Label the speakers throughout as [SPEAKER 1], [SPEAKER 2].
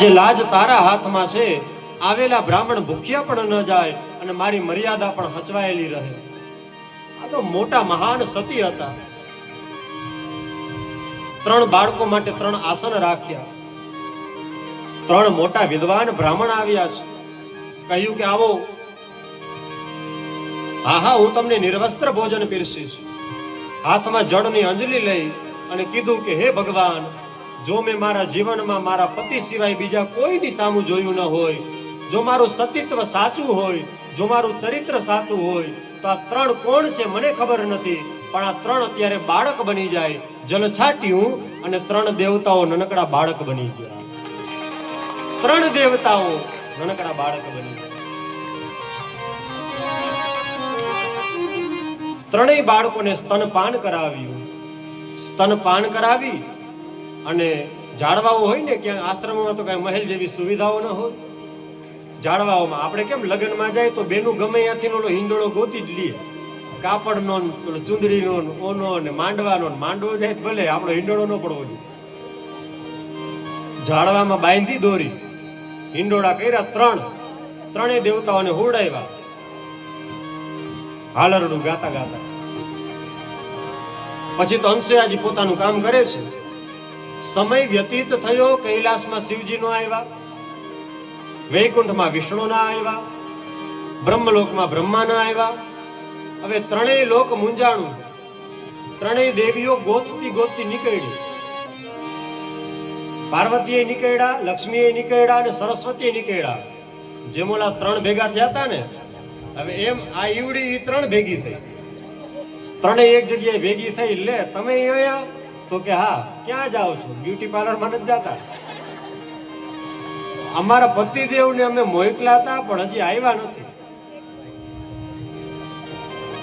[SPEAKER 1] જે લાજ તારા હાથમાં છે, આવેલા બ્રાહ્મણ ભૂખ્યા પણ ન જાય અને મારી મર્યાદા પણ હચવાયેલી રહે. આ તો મોટા મહાન સતી હતા. ત્રણ બાળકો માટે ત્રણ આસન રાખ્યા. ત્રણ મોટા વિદ્વાન બ્રાહ્મણ આવ્યા છે. કહ્યું કે આવો. હા હા, હું તમને નિર્વસ્ત્ર ભોજન પીરસીશ. હાથમાં જળની અંજલિ લઈ અને કીધું કે, હે ભગવાન જો મેં મારા જીવનમાં મારા પતિ સિવાય બીજા કોઈની સામું જોયું ન હોય, જો મારું સતીત્વ સાચું હોય, જો મારું ચરિત્ર સાચું હોય, તો આ ત્રણ કોણ છે મને ખબર નથી, પણ આ ત્રણ અત્યારે બાળક બની જાય, જલ છાટ્યું અને ત્રણ દેવતાઓ નનકડા બાળક બની ગયા. ત્રણ દેવતાઓ નનકડા બાળક બની ગયા. ત્રણેય બાળકોને સ્તનપાન કરાવ્યું. સ્તનપાન કરાવી અને જાળવાઓ હોય ને ક્યાં આશ્રમમાં તો કઈ મહેલ જેવી સુવિધાઓ ન હોય. જાળવાઓમાં આપણે કેમ લગ્નમાં જાય તો બેનું ગમે ત્યાંથી ઓલો હિંડોળો ગોતી જ લઈએ. કાપડનો ઓલો ચુંદડીનો ઓનો ને માંડવાનો માંડવો જાય ભલે, આપણો હિંડોળો ન પડવો જોઈએ. ઝાડવામાં બાંધી દોરી. હિંડોળા કર્યા ત્રણ. ત્રણેય દેવતાઓને હોડાવ્યા હાલરડું ગાતા ગાતા. પછી તો અંશુયાજી પોતાનું કામ કરે છે. સમય વ્યતીત થયો, કૈલાસમાં શિવજી નો આવ્યા, વૈકુંઠમાં વિષ્ણુ ના આવ્યા, બ્રહ્મલોકમાં બ્રહ્મા ના આવ્યા. હવે ત્રણેય લોક મુંજાણું ત્રણેય દેવીઓ ગોતતી ગોતતી નીકળી. પાર્વતીએ નીકળ્યા, લક્ષ્મીએ નીકળ્યા અને સરસ્વતીએ નીકળ્યા. જેમ ઓલા ત્રણ ભેગા થયા હતા ને, હવે એમ આ ઈવડી એ ત્રણ ભેગી થઈ. ત્રણેય એક જગ્યાએ ભેગી થઈ લે, તમે અહીંયા તો કે હા ક્યાં જાઓ છો? બ્યુટી પાર્લરમાં નથી જતા? અમારા પતિદેવને અમે મોકલા હતા, પણ હજી આવ્યા નથી.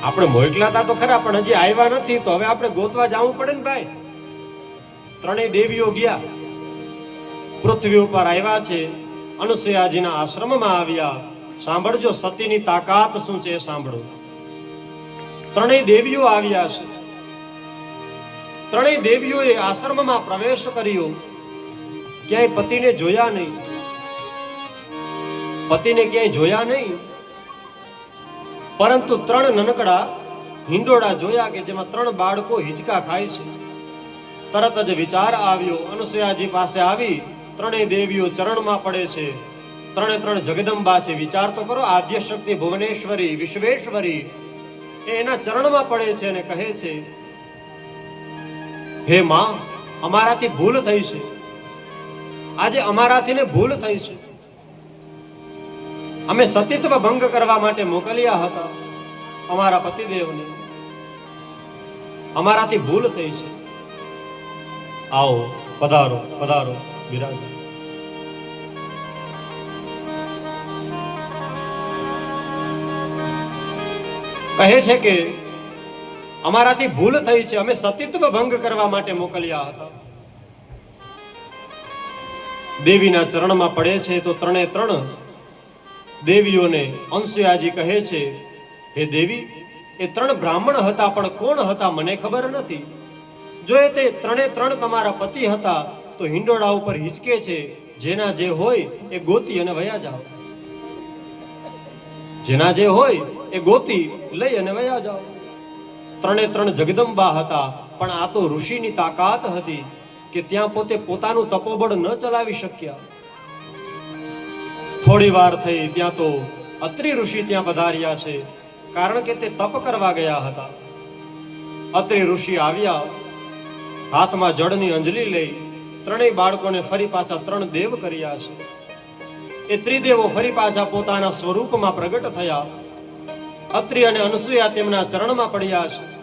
[SPEAKER 1] આપણે મોકલા હતા તો ખરા, પણ હજી આવ્યા નથી, તો હવે આપણે ગોતવા જવું પડે ને ભાઈ. ત્રણેય દેવીઓ ગયા. પૃથ્વી ઉપર આવ્યા છે, અનુસૂયાજીના આશ્રમમાં આવ્યા. સાંભળજો, સતીની તાકાત શું છે એ સાંભળો. ત્રણેય દેવીઓ આવ્યા છે. ત્રણેય દેવીઓએ આશ્રમમાં પ્રવેશ કર્યો. ક્યાંય પતિને જોયા નહીં. પતિને ક્યાંય જોયા નહીં. પરંતુ ત્રણ નનકડા હિંડોળા જોયા કે જેમાં ત્રણ બાળકો હિંચકા ખાય છે. તરત જ વિચાર આવ્યો, અનુસુયાજી પાસે આવી ત્રણેય દેવીઓ ચરણમાં પડે છે. ત્રણે ત્રણ જગદંબા છે. વિચાર તો કરો આદ્ય શક્તિ ભુવનેશ્વરી, વિશ્વેશ્વરી એના ચરણમાં પડે છે અને કહે છે હે માં, અમારાથી ભૂલ થઈ છે. આજે અમારાથી ને ભૂલ થઈ છે. અમે સતીત્વ ભંગ કરવા માટે મોકલ્યા હતા અમારા પતિદેવને. અમારાથી ભૂલ થઈ છે. આવો, પધારો પધારો બિરાજ કહે છે કે અમારાથી ભૂલ થઈ છે. અમે સતીત્વ ભંગ કરવા માટે મોકલ્યા હતા. દેવીના ચરણમાં પડે છે તો ત્રણે ત્રણ દેવીઓને અંશુયાજી કહે છે, હે દેવી, એ ત્રણ બ્રાહ્મણ હતા, પણ કોણ હતા મને ખબર નથી. જો એ તે ત્રણે ત્રણ તમારા પતિ હતા, તો હિંડોળા ઉપર હિચકે છે. જેના જે હોય, એ ગોતી અને વયા જાઓ. જેના જે હોય, એ ગોતી લઈ અને વયા જાઓ. ત્રણે ત્રણ જગદંબા હતા, પણ આ તો ઋષિની તાકાત હતી કે ત્યાં પોતે પોતાનું તપોબળ ન ચલાવી શક્યા. થોડી વાર થઈ, ત્યાં તો અત્રિ ઋષિ ત્યાં પધાર્યા છે, કારણ કે તે તપ કરવા ગયા હતા. અત્રિ ઋષિ આવ્યા, હાથમાં જળની અંજલિ લઈ, ત્રણેય બાળકોને ફરી પાછા ત્રણ દેવ કર્યા છે. એ ત્રિદેવો ફરી પાછા પોતાના સ્વરૂપમાં પ્રગટ થયા. અત્રિ અને અનસૂયા તેમના ચરણમાં પડ્યા છે.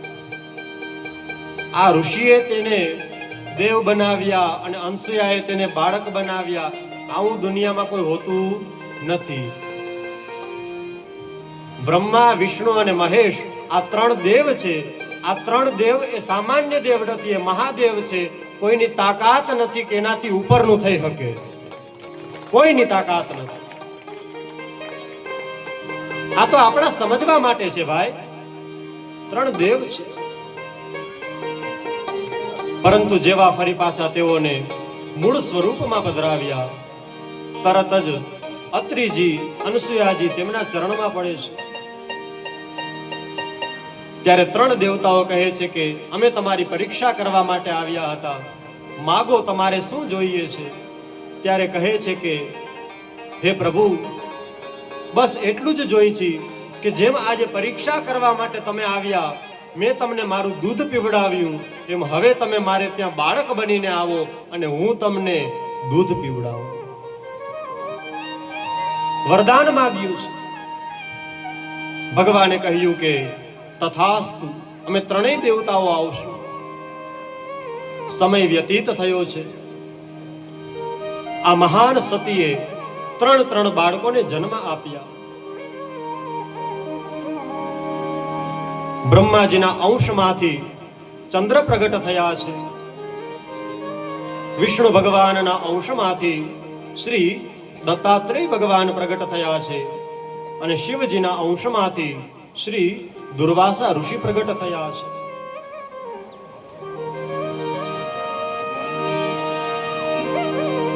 [SPEAKER 1] આ ઋષિએ તેને દેવ બનાવ્યા અને અનસૂયાએ તેને બાળક બનાવ્યા. આવું દુનિયામાં કોઈ હોતું નથી. બ્રહ્મા, વિષ્ણુ અને મહેશ આ ત્રણ દેવ છે. આ ત્રણ દેવ એ સામાન્ય દેવ નથી, એ મહાદેવ છે. કોઈની તાકાત નથી કે એનાથી ઉપરનું થઈ શકે. કોઈની તાકાત નથી. આ તો આપણા સમજવા માટે છે ભાઈ. ત્રણ દેવ છે. પરંતુ જેવા ફરી પાછા તેઓને મૂળ સ્વરૂપમાં પધરાવ્યા, તરત જ અત્રિજી અનસુયાજી તેમના ચરણમાં પડે છે. ત્યારે ત્રણ દેવતાઓ કહે છે કે, અમે તમારી પરીક્ષા કરવા માટે આવ્યા હતા. માગો તમારે શું જોઈએ છે? ત્યારે કહે છે કે, હે પ્રભુ, બસ એટલું જ જોઈ છે કે જેમ આજે પરીક્ષા કરવા માટે તમે આવ્યા મેં તમને મારું દૂધ પીવડાવ્યું. એમ હવે તમે મારે ત્યાં બાળક બનીને આવો અને હું તમને દૂધ પીવડાવું. વરદાન માગ્યું છે. ભગવાને કહ્યું કે, તથાસ્તુ, અમે ત્રણેય દેવતાઓ આવશું. સમય વ્યતીત થયો છે. આ મહાન સતીએ ત્રણ ત્રણ બાળકોને જન્મ આપ્યા. બ્રહ્માજીના અંશમાંથી ચંદ્ર પ્રગટ થયા છે. વિષ્ણુ ભગવાનના અંશમાંથી શ્રી દત્તાત્રેય ભગવાન પ્રગટ થયા છે અને શિવજીના અંશમાંથી શ્રી દુર્વાસા ઋષિ પ્રગટ થયા છે.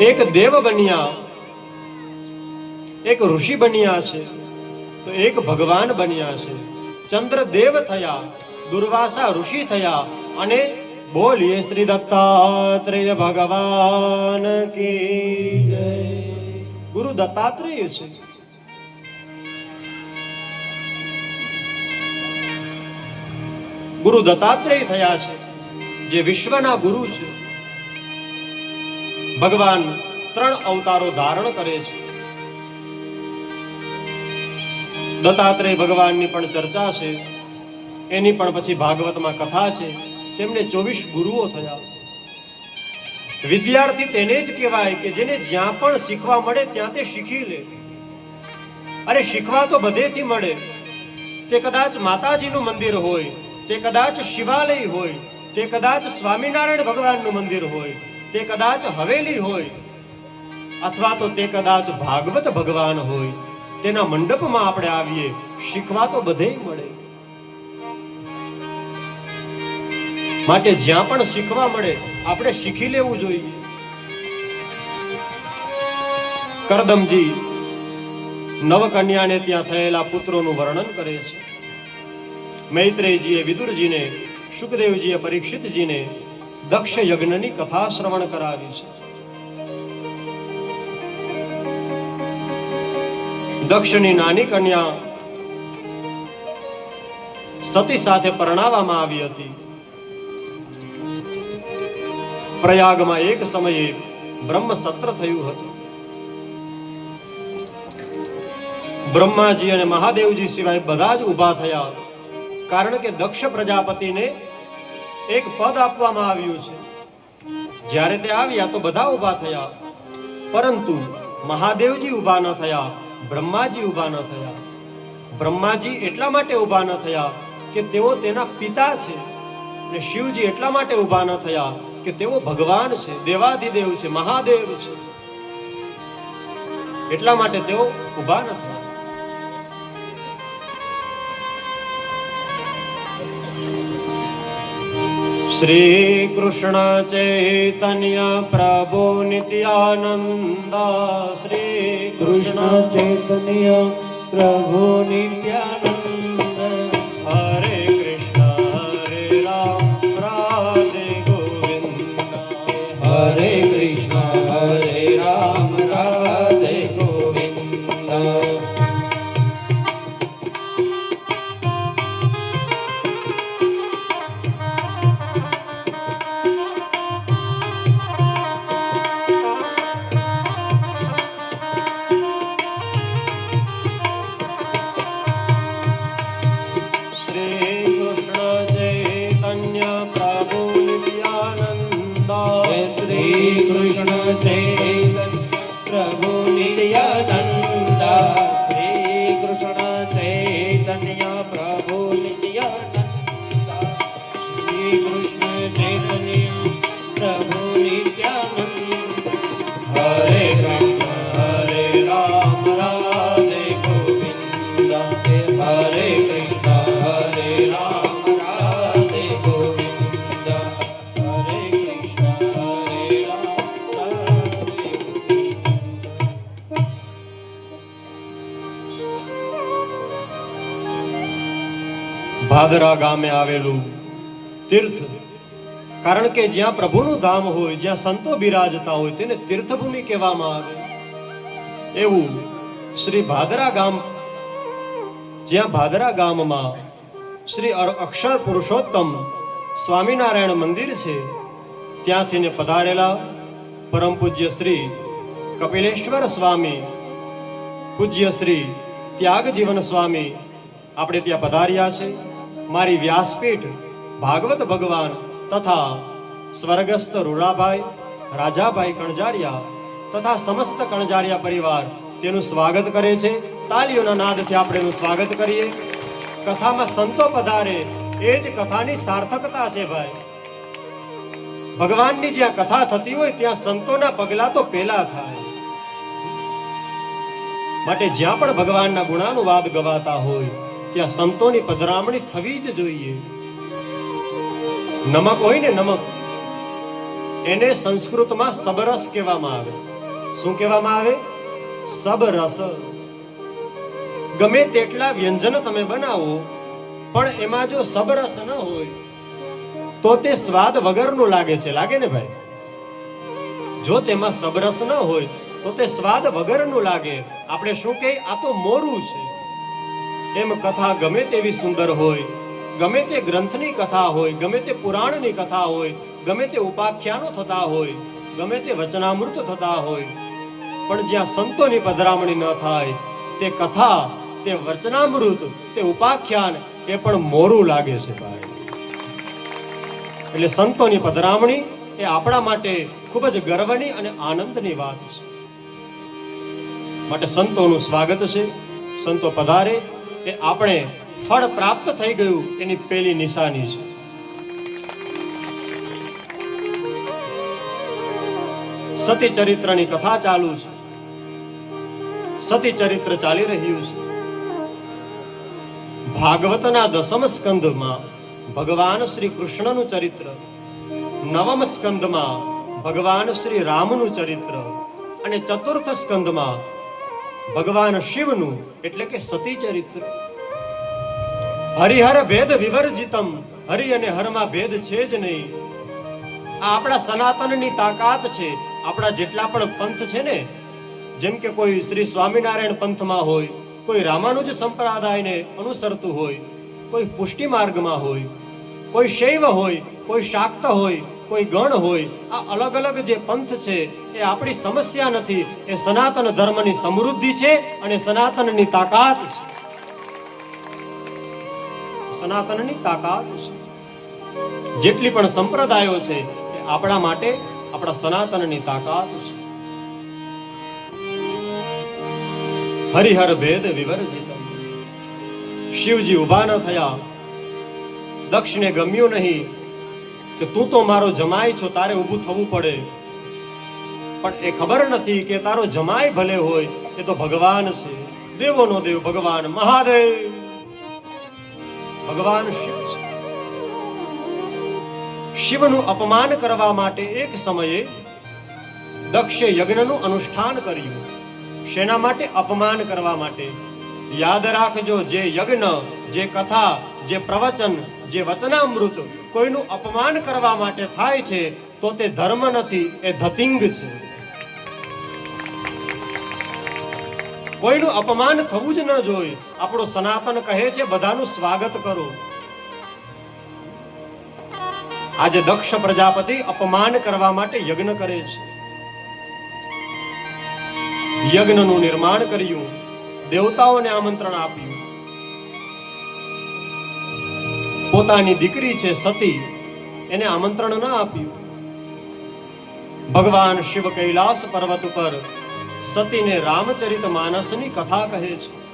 [SPEAKER 1] એક દેવ બન્યા, એક ઋષિ બન્યા છે, તો એક ભગવાન બન્યા છે. ચંદ્ર દેવ થયા, દુર્વાસા ઋષિ થયા અને બોલીએ શ્રી દત્તાત્રેય ભગવાન કી ગુરુ દત્તાત્રેય છે. ગુરુ દત્તાત્રેય થયા છે, જે વિશ્વના ગુરુ છે. ભગવાન ત્રણ અવતારો ધારણ કરે છે. દત્તાત્રેય ભગવાનની પણ ચર્ચા છે. એની પણ પછી ભાગવતમાં કથા છે. તેમને ચોવીસ ગુરુઓ થયા. વિદ્યાર્થી તેને જ કહેવાય કે જેને જ્યાં પણ શીખવા મળે ત્યાં તે શીખી લે. અરે શીખવા તો બધેથી મળે. તે કદાચ માતાજીનું મંદિર હોય, તે કદાચ શિવાલય હોય, તે કદાચ સ્વામિનારાયણ ભગવાનનું મંદિર હોય, તે કદાચ હવેલી હોય, અથવા તો તે કદાચ ભાગવત ભગવાન હોય. તેના મંડપમાં આપણે આવીએ શીખવા તો બધે મળે. માટે જ્યાં પણ શીખવા મળે, આપણે શીખી લેવું જોઈએ. કરદમજી, નવકન્યાને ત્યાં થયેલા પુત્રોનું વર્ણન કરે છે. મૈત્રેયજીએ વિદુરજીને, સુખદેવજીએ પરીક્ષિતજીને દક્ષ યજ્ઞની કથા શ્રવણ કરાવી છે. દક્ષની નાની કન્યા સતી સાથે પરણાવવામાં આવી હતી. પ્રયાગમાં એક સમયે બ્રહ્મ સત્ર થયું હતું. બ્રહ્માજી અને મહાદેવજી સિવાય બધા જ ઊભા થયા, કારણ કે દક્ષ પ્રજાપતિને એક પદ આપવામાં આવ્યું છે. જ્યારે તે આવ્યા તો બધા ઊભા થયા, પરંતુ મહાદેવજી ઊભા ન થયા. બ્રહ્માજી ઊભા ન થયા. બ્રહ્માજી એટલા માટે ઊભા ન થયા કે તેઓ તેના પિતા છે અને શિવજી એટલા માટે ઊભા ન થયા કે તેઓ ભગવાન છે, દેવાધિદેવ છે, મહાદેવ છે. એટલા માટે તેઓ ઊભા ન થયા. શ્રી કૃષ્ણ ચૈતન્ય પ્રભુ નિત્યાનંદ શ્રી
[SPEAKER 2] કૃષ્ણ ચૈતન્ય પ્રભુ નિત્યાનંદ
[SPEAKER 1] હરે કૃષ્ણ હરે રામ રાધે ભાદરા ગામે આવેલું તીર્થ. કારણ કે જ્યાં પ્રભુનું ધામ હોય, જ્યાં સંતો બિરાજતા હોય, તેને તીર્થભૂમિ કહેવામાં આવે. એવું શ્રી ભાદરા ગામ, જ્યાં ભાદરા ગામમાં શ્રી અક્ષર પુરુષોત્તમ સ્વામિનારાયણ મંદિર છે, ત્યાંથી ને પધારેલા પરમ પૂજ્ય શ્રી કપિલેશ્વર સ્વામી, પૂજ્ય શ્રી ત્યાગ જીવન સ્વામી આપણે ત્યાં પધાર્યા છે. મારી વ્યાસપીઠ ભાગવત ભગવાન તથા સ્વર્ગસ્થ રૂડાભાઈ, રાજાભાઈ કણજારિયા તથા સમસ્ત કણજારિયા પરિવાર તેનું સ્વાગત કરે છે. તાલીઓના નાદથી આપણે એનું સ્વાગત કરીએ. કથામાં સંતો પધારે, એ જ કથાની સાર્થકતા છે ભાઈ. ભગવાનની જ્યાં કથા થતી હોય ત્યાં સંતોના પગલા તો પેલા થાય. માટે જ્યાં પણ ભગવાનના ગુણાનુવાદ ગવાતા હોય ત્યાં સંતોની પધરામણી થવી જ જોઈએ. નમક હોય ને નમક, એને સંસ્કૃતમાં સબરસ કહેવામાં આવે. શું કહેવામાં આવે? સબરસ. ગમે તેટલા વ્યંજન તમે બનાવો, પણ એમાં જો સબરસ ન હોય, તો તે સ્વાદ વગરનું લાગે છે. લાગે ને ભાઈ? જો તેમાં સબરસ ન હોય, તો તે સ્વાદ વગરનું લાગે. આપણે શું કહીએ? આ તો મોરું છે. એમ કથા ગમે તેવી સુંદર હોય, ગમે તે ગ્રંથની કથા હોય, ગમે તે પુરાણની કથા હોય, ગમે તે ઉપાખ્યાનો થતા હોય, ગમે તે વચનામૃત થતા હોય, પણ જ્યાં સંતોની પધરામણી ન થાય, તે કથા, તે વચનામૃત, તે ઉપાખ્યાન એ પણ મોરું લાગે છે ભાઈ. એટલે સંતોની પધરામણી એ આપણા માટે ખૂબ જ ગર્વની અને આનંદની વાત છે. માટે સંતોનું સ્વાગત છે. સંતો પધારે. એ આપણે ફળ પ્રાપ્ત થઈ ગયું એની પહેલી નિશાની છે. સતી ચરિત્રની કથા ચાલુ છે. સતી ચરિત્ર ચાલી રહ્યું છે. ભાગવતના દસમ સ્કંદમાં ભગવાન શ્રી કૃષ્ણનું ચરિત્ર, નવમ સ્કંદમાં ભગવાન શ્રી રામનું ચરિત્ર અને ચતુર્થ સ્કંદમાં ભગવાન શિવનું, એટલે કે સતી ચરિત્ર હરિહર ભેદ વિવર્જિતમ, હરિ અને હરમાં ભેદ છે જ નહીં. આ આપણા સનાતનની તાકાત છે, આપણા જેટલા પણ પંથ છે ને, જેમ કે કોઈ શ્રી સ્વામિનારાયણ પંથમાં હોય, કોઈ રામાનુજ સંપ્રદાયને અનુસરતું હોય, કોઈ પુષ્ટિ માર્ગમાં હોય, કોઈ શૈવ હોય, કોઈ શાક્ત હોય કોઈ ગણ હોય, આ અલગ અલગ જે પંથ છે, એ આપણી સમસ્યા નથી. એ સનાતન ધર્મની સમૃદ્ધિ છે અને સનાતનની તાકાત છે. સનાતનની તાકાત છે. જેટલી પણ સંપ્રદાયો છે, એ આપણા માટે આપણા સનાતનની તાકાત છે. હરિહર ભેદ વિવર્જિત. શિવજી ઊભા ન થયા. દક્ષને ગમ્યું નહીં. કે તું તો મારો જમાય છો, તારે ઊભું થવું પડે. પણ એ ખબર નથી કે તારો જમાય ભલે હોય, એ તો ભગવાન છે. દેવોનો દેવ ભગવાન મહાદેવ. ભગવાન શિવ શિવનું અપમાન કરવા માટે એક સમયે દક્ષે યજ્ઞનું અનુષ્ઠાન કર્યું. શેના માટે? અપમાન કરવા માટે. યાદ રાખજો, જે યજ્ઞ, જે કથા, જે પ્રવચન, જે વચનામૃત કોઈનું અપમાન કરવા માટે થાય છે, તો તે ધર્મ નથી, એ ધતિંગ છે. કોઈનું અપમાન થવું જ ન જોઈએ. આપણો સનાતન કહે છે, બધાનું સ્વાગત કરો. આજે દક્ષ પ્રજાપતિ અપમાન કરવા માટે યજ્ઞ કરે છે. યજ્ઞનું નિર્માણ કર્યું. દેવતાઓને આમંત્રણ આપ્યું. પોતાની દીકરી છે સતી, એને આમંત્રણ ન આપ્યું. ભગવાન શિવ કૈલાસ પર્વત ઉપર સતીને રામચરિત માનસની કથા કહે છે.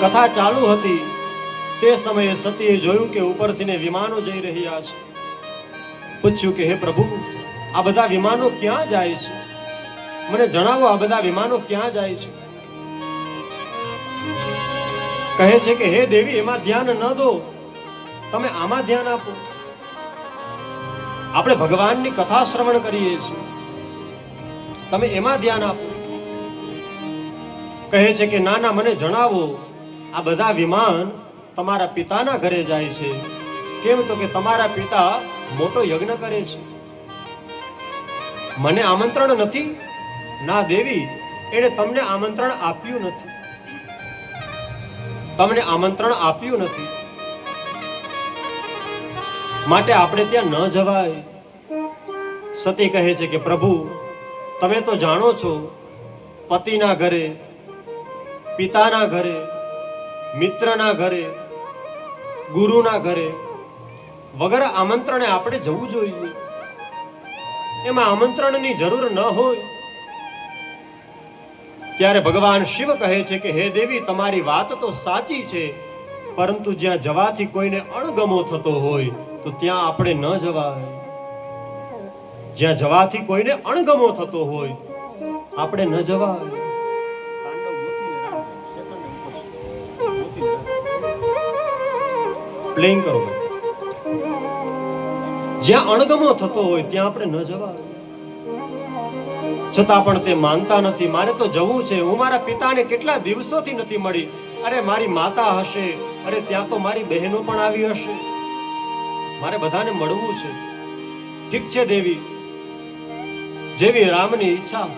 [SPEAKER 1] કથા ચાલુ હતી, તે સમયે સતીએ જોયું કે ઉપરથી ને વિમાનો જઈ રહ્યા છે. પૂછ્યું કે, હે પ્રભુ, આ બધા વિમાનો ક્યાં જાય છે? મને જણાવો આ બધા વિમાનો ક્યાં જાય છે? કહે છે કે, હે દેવી, એમાં ધ્યાન ન દો. તમે આમાં ધ્યાન આપો. આપણે ભગવાનની કથા શ્રવણ કરીએ છીએ. તમે એમાં ધ્યાન આપો. કહે છે કે ના ના મને જણાવો, આ બધા વિમાન તમારા પિતાના ઘરે જાય છે. કેમ તો કે તમારા પિતા મોટો યજ્ઞ કરે છે. મને આમંત્રણ નથી? ના, દેવી, એણે તમને આમંત્રણ આપ્યું નથી. તમને આમંત્રણ આપ્યું નથી. માટે આપણે ત્યાં ન જવાય. સતી કહે છે કે, પ્રભુ, તમે તો જાણો છો, પતિના ઘરે, પિતાના ઘરે, મિત્રના ઘરે, ગુરુના ઘરે, વગર આમંત્રણે આપણે જવું જોઈએ. એમાં આમંત્રણની જરૂર ન હોય. ત્યારે ભગવાન શિવ કહે છે કે, હે દેવી, તમારી વાત તો સાચી છે, પરંતુ જ્યાં જવાથી કોઈને અણગમો થતો હોય, તો ત્યાં આપણે ન જવાય. જ્યાં જવાથી કોઈને અણગમો થતો હોય, આપણે ન જવાય. પ્લેઇંગ કરો. જ્યાં અણગમો થતો હોય, ત્યાં આપણે ન જવાય. છતાં પણ તે માનતા નથી. મારે તો જવું છે. હું મારા પિતાને કેટલા દિવસોથી નથી મળી. અરે, મારી માતા હશે. અરે, ત્યાં તો મારી બહેનો પણ આવી હશે. મારે બધાને મળવું છે. ઠીક છે, દેવી. જેવી રામની ઈચ્છા.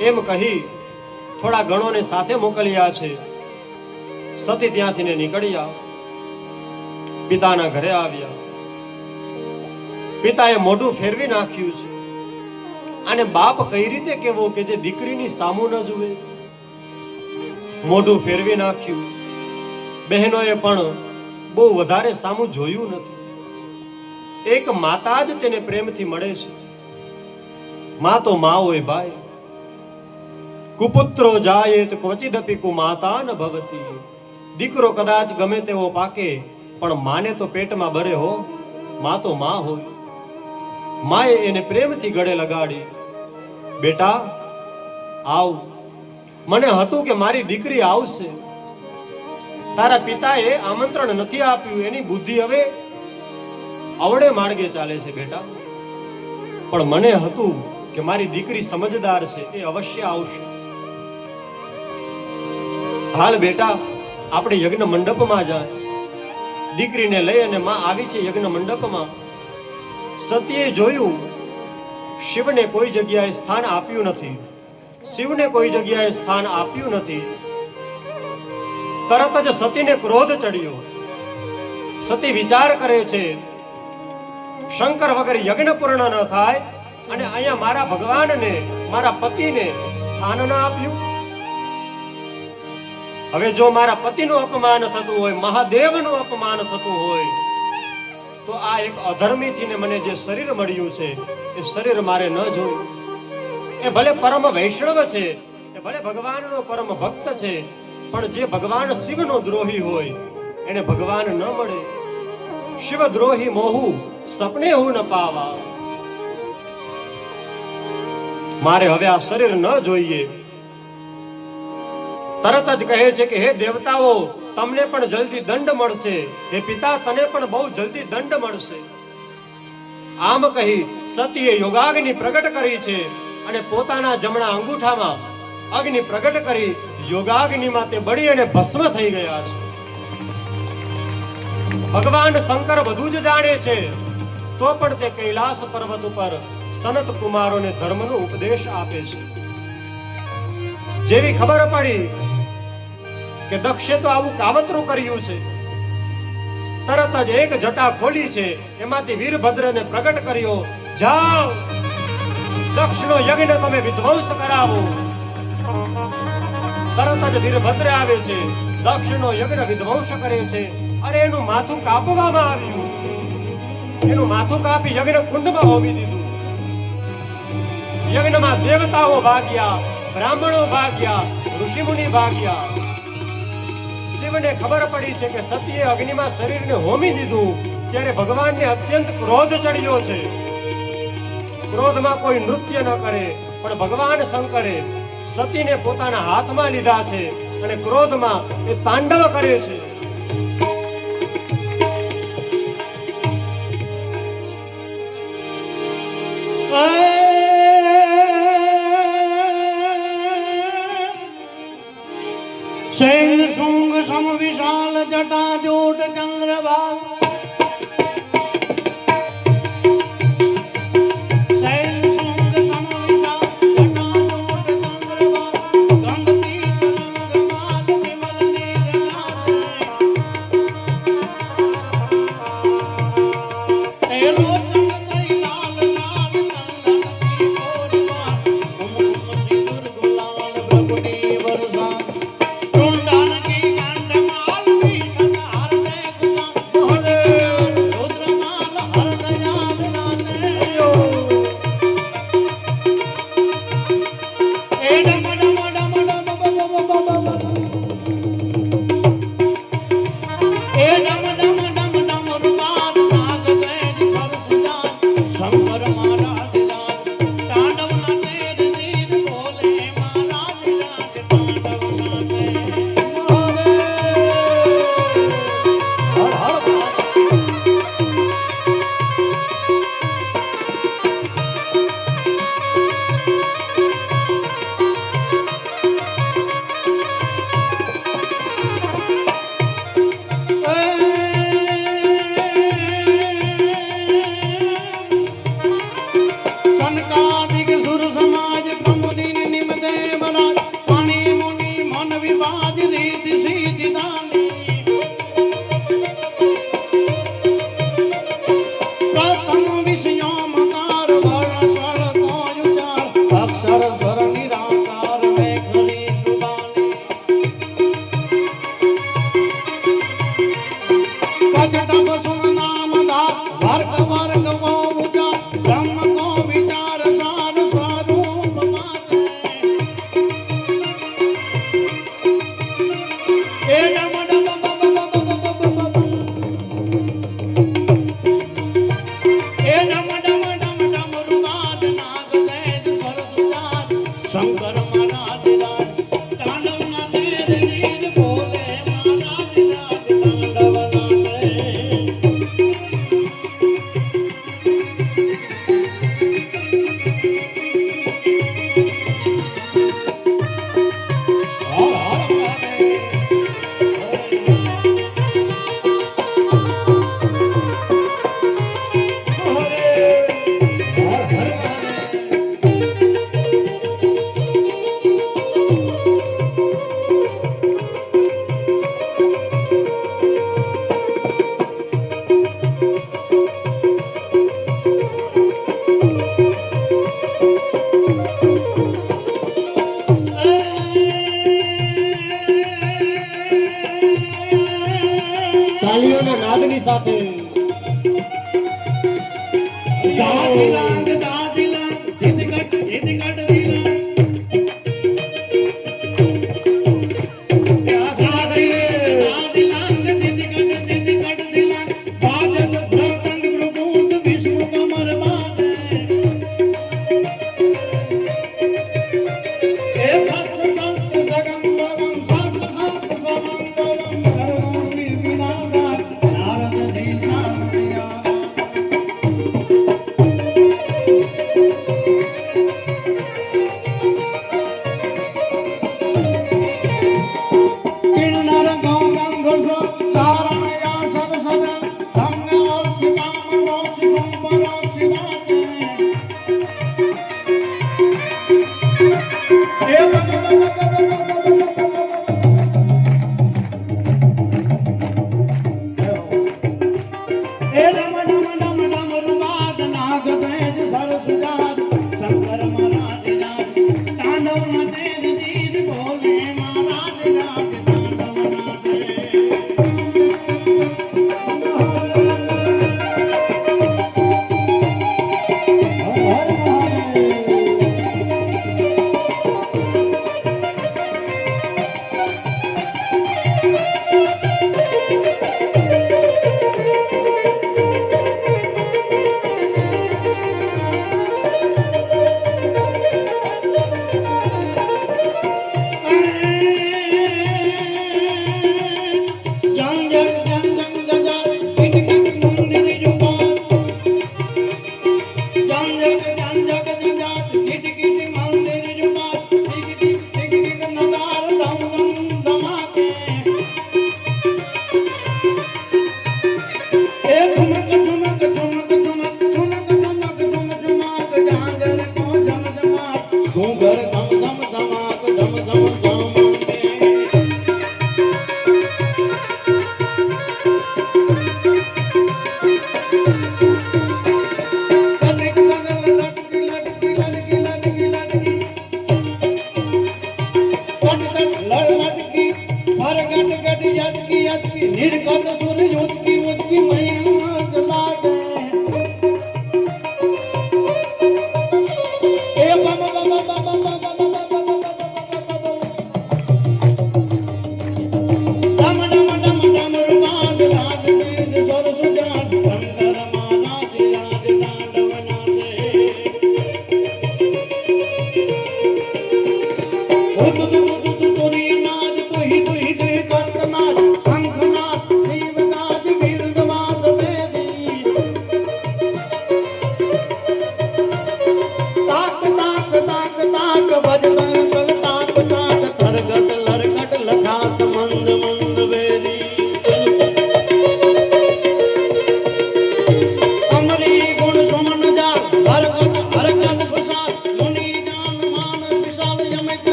[SPEAKER 1] એમ કહી થોડા ગણોને સાથે મોકલ્યા છે. સતી ત્યાંથી ને નીકળ્યા. પિતાના ઘરે આવ્યા. પિતાએ મોઢું ફેરવી નાખ્યું છે. અને બાપ કઈ રીતે કેવો કે જે દીકરીની સામું ન જુએ? મોઢું ફેરવી નાખ્યું. બહેનોએ પણ બહુ વધારે સામું જોયું નથી. એક માતા જ તેને પ્રેમથી મળે છે. માં તો મા હોય ભાઈ. કુપુત્રો જાય તો ક્વચિદપી કુમાતા ન ભવતી. દીકરો કદાચ ગમે તેવો પાકે, પણ માને તો પેટમાં બરે હો. મા તો મા હોય. માએ એને પ્રેમથી ગળે લગાડી. બેટા, આવ. મને હતું કે મારી દીકરી આવશે. તારા પિતાએ આમંત્રણ નથી આપ્યું, એની બુદ્ધિ હવે અવળે માર્ગે ચાલે છે બેટા. પણ મને હતું કે મારી દીકરી સમજદાર છે, એ અવશ્ય આવશે. હાલ બેટા, આપણે યજ્ઞ મંડપમાં જાય. દીકરીને લઈ અને માં આવી છે યજ્ઞ મંડપમાં સતીએ જોયું, શિવને કોઈ જગ્યાએ સ્થાન આપ્યું નથી. શિવને કોઈ જગ્યાએ સ્થાન આપ્યું નથી. તરત જ સતીને ક્રોધ ચડ્યો. સતી વિચાર કરે છે, શંકર વગર યજ્ઞ પૂર્ણ ન થાય અને અહીંયા મારા ભગવાનને, મારા પતિને સ્થાન ન આપ્યું? હવે જો મારા પતિનું અપમાન થતું હોય, મહાદેવનું અપમાન થતું હોય તો આ એક અધર્મીથીને મને જે શરીર મળ્યું છે, એ શરીર મારે ન જોયું. એ ભલે પરમ વૈષ્ણવ છે, એ ભલે ભગવાનનો પરમ ભક્ત છે, પણ જે ભગવાન શિવનો દ્રોહી હોય, એને ભગવાન ન મળે. શિવ દ્રોહી મોહુ સપને હું ન પાવા. મારે હવે આ શરીર ન જોઈએ. તરત જ કહે છે કે, હે દેવતાઓ તમને પણ જલ્દી દંડ મળશે. હે પિતા, તને પણ બહુ જલ્દી દંડ મળશે. આમ કહી સતીએ યોગાગ્નિ પ્રગટ કરી છે અને પોતાના જમણા અંગૂઠામાં અગ્નિ પ્રગટ કરી યોગાગ્નિમાં તે બળી અને ભસ્મ થઈ ગયા છે. ભગવાન શંકર બધું જ જાણે છે. તો પણ તે કૈલાસ પર્વત ઉપર સનત કુમારોને ધર્મનો ઉપદેશ આપે છે. જેવી ખબર પડી કે દક્ષે તો આવું કાવતરું કર્યું છે. તરત જ એક જટા ખોલી છે, એમાંથી વીરભદ્રને પ્રગટ કર્યો, જાઓ, દક્ષનો યજ્ઞ તમે વિધ્વંસ કરાવો. તરત જ વીરભદ્ર આવે છે, દક્ષનો યજ્ઞ વિધ્વંસ કરે છે. અરે, એનું માથું કાપવામાં આવ્યું. એનું માથું કાપી યજ્ઞ કુંડમાં હોમી દીધું. યજ્ઞમાં દેવતાઓ ભાગ્યા, બ્રાહ્મણો ભાગ્યા, ઋષિમુનિ ભાગ્યા. શિવને ખબર પડી છે કે સતીએ અગ્નિમાં શરીરને હોમી દીધું, ત્યારે ભગવાનને અત્યંત ક્રોધ ચડ્યો છે. ક્રોધમાં કોઈ નૃત્ય ન કરે, પણ ભગવાન શંકરે સતીને પોતાના હાથમાં લીધા છે અને ક્રોધમાં એ તાંડવ કરે છે.
[SPEAKER 2] धन का ಹೇ ರಾಮಣ್ಣ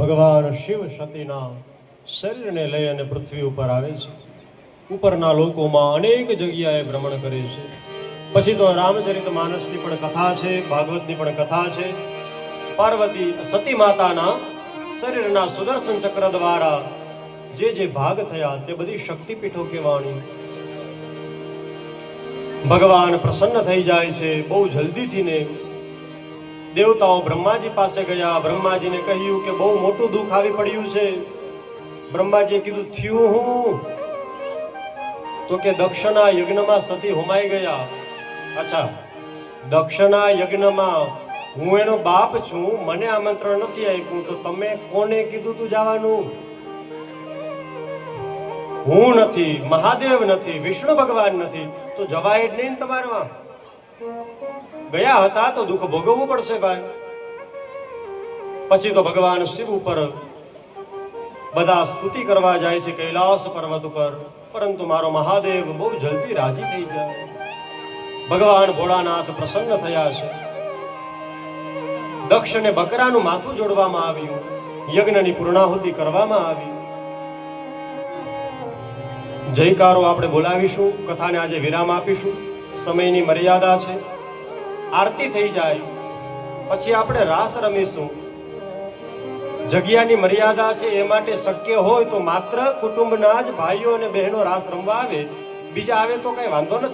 [SPEAKER 1] ભગવાન શિવ સતીના શરીરને લઈ અને પૃથ્વી ઉપર આવે છે ઉપરના લોકોમાં અનેક જગ્યાએ ભ્રમણ કરે છે પછી તો રામચરિત માનસની પણ કથા છે ભાગવતની પણ કથા છે પાર્વતી સતી માતાના શરીરના સુદર્શન ચક્ર દ્વારા જે જે ભાગ થયા તે બધી શક્તિપીઠો કહેવાની. ભગવાન પ્રસન્ન થઈ જાય છે, બહુ જલ્દીથી ને. દેવતાઓ બ્રહ્માજી પાસે ગયા, બ્રહ્માજીને કહ્યું કે બહુ મોટું દુઃખ આવી પડ્યું છે. બ્રહ્માજીએ કીધું, થયું હું? તો કે દક્ષના યજ્ઞમાં સતી હોમાઈ ગયા. અચ્છા, દક્ષના યજ્ઞમાં હું એનો બાપ છું, મને આમંત્રણ નથી આપ્યું, તો તમે કોને કીધું તું જવાનું? હું નથી, મહાદેવ નથી, વિષ્ણુ ભગવાન નથી, તો જવાય જ નહીં ને તમારામાં ગયા હતા તો દુઃખ ભોગવવું પડશે ભાઈ. પછી તો ભગવાન શિવ ઉપર બધા સ્તુતિ કરવા જાય છે કૈલાસ પર્વત ઉપર. પરંતુ મારો મહાદેવ બહુ જલ્દી રાજી થઈ જાય. ભગવાન ભોળાનાથ પ્રસન્ન થયા છે. દક્ષને બકરાનું માથું જોડવામાં આવ્યું. યજ્ઞની પૂર્ણાહુતિ કરવામાં આવી. જયકારો આપણે બોલાવીશું, કથાને આજે વિરામ આપીશું. સમયની મર્યાદા છે. આરતી થઈ જાય. પછી આપણે રાસ રમીશું. જગ્યાની મર્યાદા છે એ માટે શક્ય હોય તો માત્ર કુટુંબના જ ભાઈઓ અને બહેનો રાસ રમવા આવે. બીજા આવે તો કઈ વાંધો નથી.